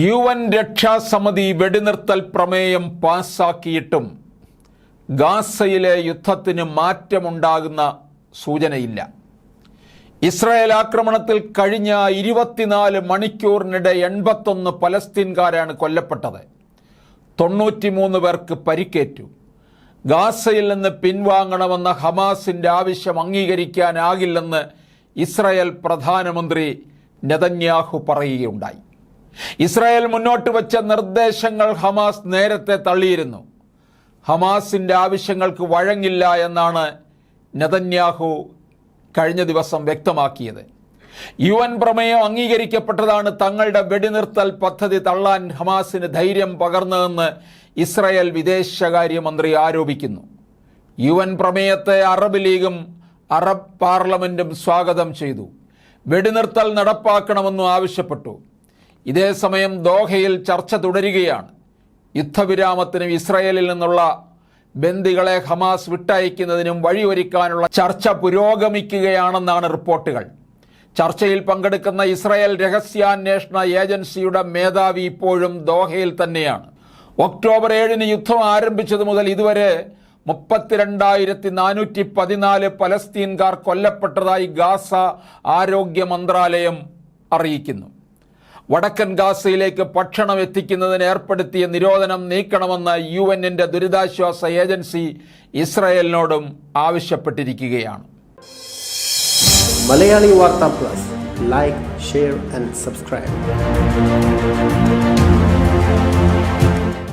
U N രക്ഷാസമിതി വെടിനിർത്തൽ പ്രമേയം പാസാക്കിയിട്ടും ഗാസയിലെ യുദ്ധത്തിന് മാറ്റമുണ്ടാകുന്ന സൂചനയില്ല. ഇസ്രായേൽ ആക്രമണത്തിൽ കഴിഞ്ഞ ഇരുപത്തിനാല് മണിക്കൂറിനിടെ എൺപത്തൊന്ന് പലസ്തീൻകാരാണ് കൊല്ലപ്പെട്ടത്. തൊണ്ണൂറ്റിമൂന്ന് പേർക്ക് പരിക്കേറ്റു. ഗാസയിൽ നിന്ന് പിൻവാങ്ങണമെന്ന ഹമാസിന്റെ ആവശ്യം അംഗീകരിക്കാനാകില്ലെന്ന് ഇസ്രായേൽ പ്രധാനമന്ത്രി നെതന്യാഹു പറയുകയുണ്ടായി. ഇസ്രായേൽ മുന്നോട്ട് വെച്ച നിർദ്ദേശങ്ങൾ ഹമാസ് നേരത്തെ തള്ളിയിരുന്നു. ഹമാസിന്റെ ആവശ്യങ്ങൾക്ക് വഴങ്ങില്ല എന്നാണ് നെതന്യാഹു കഴിഞ്ഞ ദിവസം വ്യക്തമാക്കിയത്. യു എൻ പ്രമേയം അംഗീകരിക്കപ്പെട്ടതാണ് തങ്ങളുടെ വെടിനിർത്തൽ പദ്ധതി തള്ളാൻ ഹമാസിന് ധൈര്യം പകർന്നതെന്ന് ഇസ്രായേൽ വിദേശകാര്യമന്ത്രി ആരോപിക്കുന്നു. യു എൻ പ്രമേയത്തെ അറബ് ലീഗും അറബ് പാർലമെന്റും സ്വാഗതം ചെയ്തു. വെടിനിർത്തൽ നടപ്പാക്കണമെന്നും ആവശ്യപ്പെട്ടു. ഇതേസമയം ദോഹയിൽ ചർച്ച തുടരുകയാണ്. യുദ്ധവിരാമത്തിനും ഇസ്രയേലിൽ നിന്നുള്ള ബന്ദികളെ ഹമാസ് വിട്ടയക്കുന്നതിനും വഴിയൊരുക്കാനുള്ള ചർച്ച പുരോഗമിക്കുകയാണെന്നാണ് റിപ്പോർട്ടുകൾ. ചർച്ചയിൽ പങ്കെടുക്കുന്ന ഇസ്രായേൽ രഹസ്യാന്വേഷണ ഏജൻസിയുടെ മേധാവി ഇപ്പോഴും ദോഹയിൽ തന്നെയാണ്. ഒക്ടോബർ ഏഴിന് യുദ്ധം ആരംഭിച്ചതു മുതൽ ഇതുവരെ മുപ്പത്തിരണ്ടായിരത്തി നാനൂറ്റി പതിനാല് പലസ്തീൻകാർ കൊല്ലപ്പെട്ടതായി ഗാസ ആരോഗ്യ മന്ത്രാലയം അറിയിക്കുന്നു. വടക്കൻ ഗാസയിലേക്ക് ഭക്ഷണം എത്തിക്കുന്നതിന് ഏർപ്പെടുത്തിയ നിരോധനം നീക്കണമെന്ന് യു എന്നിന്റെ ദുരിതാശ്വാസ agency ഇസ്രായേലിനോടും ആവശ്യപ്പെട്ടിരിക്കുകയാണ്. Malayali Vartha Plus. Like share and subscribe